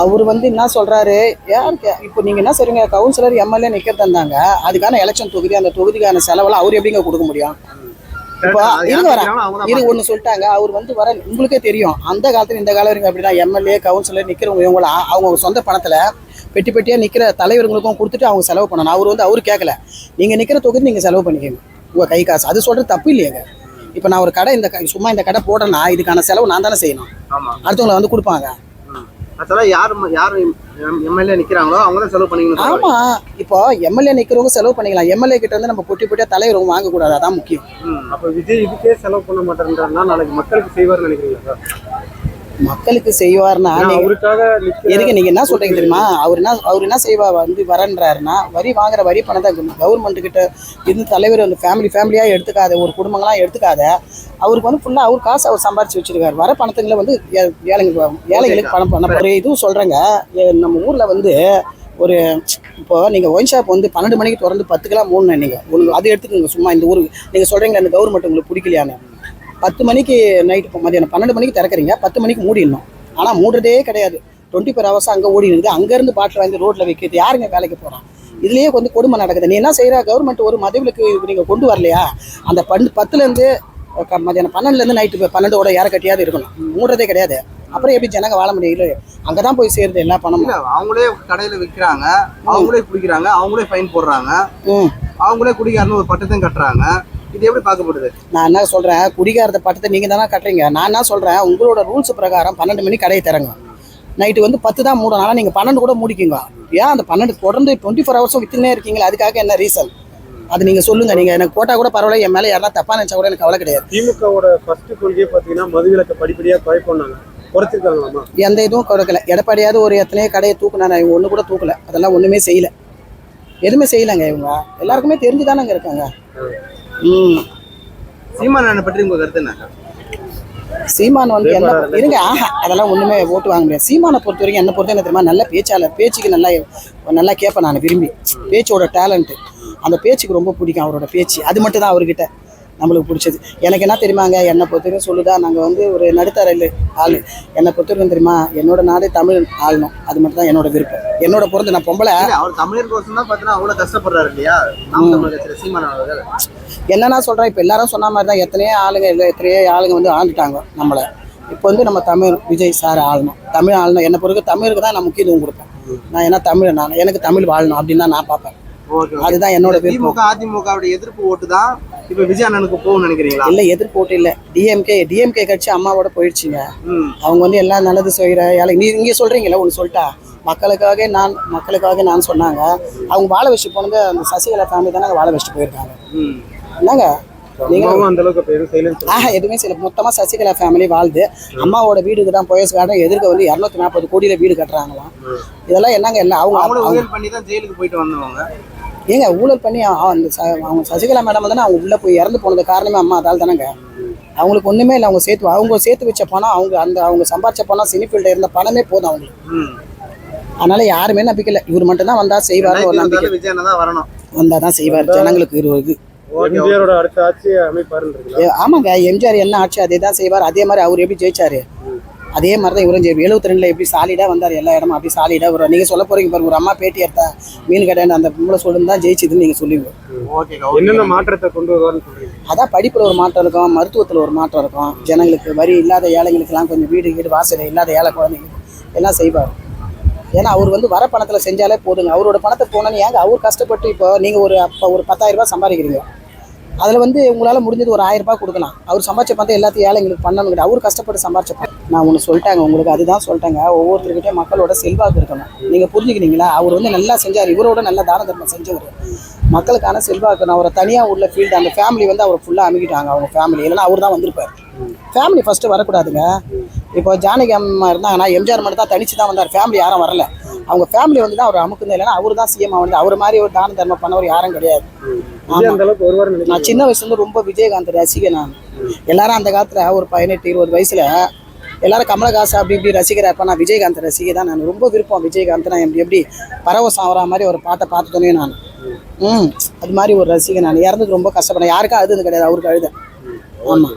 அவர் வந்து என்ன சொல்றாரு? யாருக்கு இப்போ நீங்க என்ன சொல்றீங்க? கவுன்சிலர் எம்எல்ஏ நிக்க தந்தாங்க. அதுக்கான எலெக்ஷன் தொகுதி அந்த தொகுதிக்கான செலவெல்லாம் அவர் எப்படிங்க கொடுக்க முடியும்? இப்போ இருங்க வரேன் இது ஒன்று சொல்லிட்டாங்க. அவர் வந்து வர உங்களுக்கே தெரியும். அந்த காலத்துல இந்த காலம் வரைக்கும் அப்படின்னா எம்எல்ஏ கவுன்சிலர் நிற்கிறவங்க இவங்களாம் அவங்க சொந்த பணத்தில் பெட்டி பெட்டியாக நிற்கிற தலைவர்களுக்கும் கொடுத்துட்டு அவங்க செலவு பண்ணணும். அவர் வந்து அவர் கேட்கல நீங்கள் நிற்கிற தொகுதி நீங்கள் செலவு பண்ணிக்கோங்க. உங்கள் கை காசு. அது சொல்கிறது தப்பு இல்லையாங்க? இப்போ நான் ஒரு கடை இந்த சும்மா இந்த கடை போடுறேன்னா இதுக்கான செலவு நான் தானே செய்யணும். அடுத்தவங்களை வந்து கொடுப்பாங்க. அதெல்லாம் யார் யார் எம்எல்ஏ நிக்கிறாங்களோ அவங்க தான் செலவு பண்ணிக்கணும் ஆமா. இப்போ எம்எல்ஏ நிற்கிறவங்க செலவு பண்ணிக்கலாம். எம்எல்ஏ கிட்ட இருந்து நம்ம பொட்டி பொட்டியாக தலைவர் வாங்கக்கூடாது அதான் முக்கியம். அப்ப விஜய் இதுக்கே செலவு பண்ண மாட்டேன்றாருன்னா நாளைக்கு மக்களுக்கு செய்வார்னு நினைக்கிறீங்களா மக்களுக்கு செய்வார்னா எதுக்கு நீங்க என்ன சொல்றீங்க தெரியுமா? அவர் என்ன அவர் என்ன செய்வா வந்து வரன்றாருன்னா வரி வாங்குற வரி பணத்தை கவர்மெண்ட் கிட்ட இருந்து தலைவர் வந்து ஃபேமிலி ஃபேமிலியா எடுத்துக்காத ஒரு குடும்பங்களா எடுத்துக்காத அவருக்கு வந்து ஃபுல்லா அவர் காசு அவர் சம்பாரிச்சு வச்சிருக்காரு. வர பணத்துங்களை வந்து ஏழைங்களுக்கு ஏழைங்களுக்கு பணம் பண்ண ஒரு இதுவும் சொல்றேங்க. ஏ- நம்ம ஊர்ல வந்து ஒரு இப்போ நீங்க ஒயின் ஷாப் வந்து பன்னெண்டு மணிக்கு திறந்து பத்துக்கெல்லாம் மூணு நீங்க. உங்களுக்கு அது எடுத்துக்கோங்க. சும்மா இந்த ஊருக்கு நீங்க சொல்றீங்களா இந்த கவர்மெண்ட் உங்களுக்கு பிடிக்கலையான்னு. பத்து மணிக்கு நைட்டு மதியானம் பன்னெண்டு மணிக்கு திறக்கறீங்க. பத்து மணிக்கு மூடிடணும். ஆனால் மூடுறதே கிடையாது. டுவெண்ட்டி ஃபோர் ஹவர்ஸ் அங்கே ஓடி இருக்குது அங்கேருந்து பாட்டில் வாங்கி ரோட்டில் வைக்கிறது யாருங்க வேலைக்கு போகிறான் இதுலேயே வந்து கொடுமை நடக்குது. நீ என்ன செய்கிற கவர்மெண்ட் ஒரு மதுவிலக்கு நீங்கள் கொண்டு வரலையா? அந்த பண்டு பத்துலேருந்து மதியானம் பன்னெண்டுலேருந்து நைட்டு பன்னெண்டோட யார கட்டியாவது இருக்கணும். மூடுறதே கிடையாது. அப்புறம் எப்படி ஜனங்க வாழ முடியல அங்கே தான் போய் சேருது எல்லா பணமும் அவங்களே கடையில விக்கிறாங்க. அவங்களே குடிக்கிறாங்க. அவங்களே ஃபைன் போடுறாங்க. அவங்களே குடிக்காரன்னு ஒரு பட்டத்தையும் கட்டுறாங்க. இது எப்படி பார்க்கப்படுது நான் என்ன சொல்கிறேன் குடிகாரத பட்டத்தை நீங்கள் தானே கட்டுறீங்க. நான் என்ன சொல்கிறேன் உங்களோட ரூல்ஸ் பிரகாரம் பன்னெண்டு மணி கடையை தரங்க நைட்டு வந்து பத்து தான் மூடணும். ஆனால் நீங்கள் பன்னெண்டு கூட மூடிக்கிங்க. ஏன் அந்த பன்னெண்டு தொடர்ந்து டுவெண்ட்டி ஃபோர் ஹவர்ஸும் வித்துனே இருக்கீங்களா? அதுக்காக என்ன ரீசன் அது நீங்கள் சொல்லுங்கள் நீங்கள் எனக்கு போட்டால் கூட பரவாயில்ல என் மேலே யாரா தப்பாக நினச்சா கூட எனக்கு கவலை கிடையாது. திமுகவோட ஃபர்ஸ்ட் கொள்கையே பாத்தீங்கன்னா மதுவிலக்க படிப்படியா குறைப்போம்னாங்க குறைச்சிருக்காங்களாமா? எந்த இதுவும் கொடுக்கல எடப்பாடியாவது ஒரு எத்தனையோ கடையை தூக்குனாங்க இவங்க ஒன்று கூட தூக்கல. அதெல்லாம் ஒன்றுமே செய்யல. எதுவுமே செய்யலைங்க இவங்க. எல்லாருக்குமே தெரிஞ்சு தானங்க இருக்காங்க. ம். சீமானனை பற்றி உங்க கருத்து என்ன? சீமான் வந்து என்ன இருங்க ஆஹா அதெல்லாம் ஒண்ணுமே ஓட்டு வாங்க முடியாது. சீமானை பொறுத்த வரைக்கும் என்ன பொறுத்த என்ன தெரியுமா? நல்ல பேச்சாளர் பேச்சுக்கு நல்லா நல்லா கேட்பேன் நான் விரும்பி. பேச்சோட டேலண்ட் அந்த பேச்சுக்கு ரொம்ப பிடிக்கும் அவரோட பேச்சு. அது மட்டும் தான் அவர்கிட்ட நம்மளுக்கு பிடிச்சது. எனக்கு என்ன தெரியுமாங்க என்னை பொறுத்தவரைக்கும் சொல்லுதா நாங்கள் வந்து ஒரு நடுத்தர இல்லை ஆள். என்னை பொறுத்தவரைக்கும் தெரியுமா? என்னோட நாடே தமிழ் ஆளணும் அது மட்டும் தான் என்னோட விருப்பம். என்னோட பிறந்த நான் பொம்பளை. அவர் தமிழருக்கோசம் தான் பாத்தீங்கன்னா அவ்வளவு கஷ்டப்படுறாரு இல்லையா? என்னன்னா சொல்கிறேன் இப்போ எல்லாரும் சொன்ன மாதிரி தான் எத்தனையோ ஆளுங்க இல்லை எத்தனையோ ஆளுங்க வந்து ஆண்டுட்டாங்க நம்மளை. இப்போ வந்து நம்ம தமிழ் விஜய் சார் ஆளணும் தமிழ் ஆளணும் என்னை பொறுத்த தமிழுக்கு தான் நான் முக்கியத்துவம் கொடுப்பேன். நான் ஏன்னா தமிழ் நான் எனக்கு தமிழ் வாழணும் அப்படின்னு தான் நான் பார்ப்பேன். அதுதான் என்னோட திமுக அதிமுகவுடைய எதிர்ப்பு ஓட்டு தான் இப்ப விஜய் அண்ணனுக்கு போகும்னு நினைக்கிறீங்களா? இல்லை எதிர்ப்பு போட்டு இல்லை. டிஎம்கே டிஎம்கே கட்சி அம்மாவோட போயிடுச்சுங்க. ம். அவங்க வந்து எல்லாம் நல்லது செய்கிற ஏழை நீ இங்கே சொல்கிறீங்களா ஒன்று சொல்லிட்டா? மக்களுக்காக நான் மக்களுக்காக நான் சொன்னாங்க. அவங்க வாழ வச்சு போனது அந்த சசிகலா ஃபேமிலி தானே வாழ வச்சுட்டு போயிருக்காங்க. ம். என்னங்க? எதுவும் செய்யல. மொத்தமாக சசிகலா ஃபேமிலி வாழ்ந்து அம்மாவோட வீடுக்கு தான் போயஸ் கார்டன் எதிர்க்க வந்து இரநூத்தி நாற்பது கோடியில் வீடு கட்டுறாங்களாம். இதெல்லாம் என்னங்க? இல்லை அவங்க அவங்களும் பண்ணி தான் ஜெயிலுக்கு போயிட்டு வந்தவங்க. ஏங்க ஊழல் பண்ணி அந்த ச- அவங்க சசிகலா மேடம் தானே அவங்க உள்ளே போய் இறந்து போனது காரணமே அம்மா அதால் தானேங்க. அவங்களுக்கு ஒன்றுமே இல்லை அவங்க சேர்த்து அவங்க சேர்த்து வச்ச பணம் அவங்க அந்த அவங்க சம்பாரிச்ச பணம் சினி ஃபீல்டில் இருந்த பணமே போதும் அவங்களுக்கு. ம். அதனால யாருமே நம்பிக்கை இல்லை. இவர் மட்டும் தான் வந்தால் செய்வார்னு ஒரு நம்பிக்கை. வரணும். வந்தால் தான் செய்வார் ஜனங்களுக்கு ஏ, ஆமாங்க எம்ஜிஆர் என்ன ஆட்சி அதே தான் செய்வார் அதே மாதிரி அவர் எப்படி ஜெயிச்சாரு? அதே மாதிரி தான் இவரும் ஜெயிப்பார் எழுபத்தி ரெண்டுல எப்படி சாலிடாக வந்தார் எல்லா இடமும் அப்படி சாலிடாக வரும் நீங்கள் சொல்ல போறீங்க பாருங்க ஒரு அம்மா பேட்டி எடுத்தா மீன் கடைன்னு அந்த பொம்பளை சொல்லுன்னு தான் ஜெயிச்சதுன்னு நீங்கள் சொல்லுவீங்க. என்னென்ன மாற்றத்தை கொண்டு சொல்றீங்க? அதான் படிப்பில் ஒரு மாற்றம் இருக்கும் மருத்துவத்தில் ஒரு மாற்றம் இருக்கும். ஜனங்களுக்கு வரி இல்லாத ஏழைங்களுக்கெல்லாம் கொஞ்சம் வீடு வீடு வாசல் இல்லாத ஏழை குழந்தைங்களுக்கு எல்லாம் செய்வார். ஏன்னா அவர் வந்து வர பணத்தில் செஞ்சாலே போதுங்க. அவரோட பணத்தை போனோன்னு ஏங்க அவர் கஷ்டப்பட்டு இப்போ நீங்கள் ஒரு அப்போ ஒரு பத்தாயிரம் ரூபாய் சம்பாதிக்கிறீங்க. அதில் வந்து உங்களால் முடிஞ்சது ஒரு ஆயிரம் ரூபாய் கொடுக்கலாம். அவர் சம்பாதிச்ச பணத்தை எல்லாத்தையும் ஏழைங்களுக்கு பண்ணணும் கிடையாது அவர் கஷ்டப்பட்டு சம்பாதிச்ச நான் ஒன்று சொல்லிட்டாங்க உங்களுக்கு அதுதான் சொல்லிட்டாங்க. ஒவ்வொருத்தருக்கிட்டே மக்களோட செல்வாக்கு இருக்கணும். நீங்கள் புரிஞ்சுக்கிறீங்களா அவர் வந்து நல்லா செஞ்சார். இவரோட நல்ல தான தர்மம் செஞ்சவர். மக்களுக்கான செல்வாக்கு நான் அவரை தனியாக உள்ள ஃபீல்டு அந்த ஃபேமிலி வந்து அவரை ஃபுல்லாக அமைக்கிட்டாங்க அவங்க ஃபேமிலி இல்லைன்னா அவர் தான் வந்திருப்பார். ஃபேமிலி ஃபஸ்ட்டு வரக்கூடாதுங்க. இப்போ ஜானகி அம்மா இருந்தாங்கன்னா எம்ஜிஆர் மட்டும் தான் தனிச்சு தான் வந்தார். ஃபேமிலி யாரும் வரல. அவங்க ஃபேமிலி வந்து தான் அவர் அமுக்குங்க இல்லைன்னா அவர் தான் சிஎம் வந்து அவர் மாதிரி ஒரு தான தர்மம் பண்ணவர் யாரும் கிடையாது. நான் சின்ன வயசுலேருந்து ரொம்ப விஜயகாந்த் ரசிகன் நான். எல்லாரும் அந்த காலத்தில் ஒரு பதினெட்டு இருபது வயசில் எல்லாரும் கமலஹாசன் அப்படி இப்படி ரசிகர் அப்போ நான் விஜயகாந்த் ரசிகை தான் நான். ரொம்ப விருப்பம் விஜயகாந்த் நான் எப்படி எப்படி பரவசம் ஆகிற மாதிரி ஒரு பாட்டை பார்த்துட்டோன்னே நான். ம் அது மாதிரி ஒரு ரசிகை நான். இறந்தது ரொம்ப கஷ்டப்பட்டேன். யாருக்கும் அழுது கிடையாது அவருக்கு அழுத ஆமாம்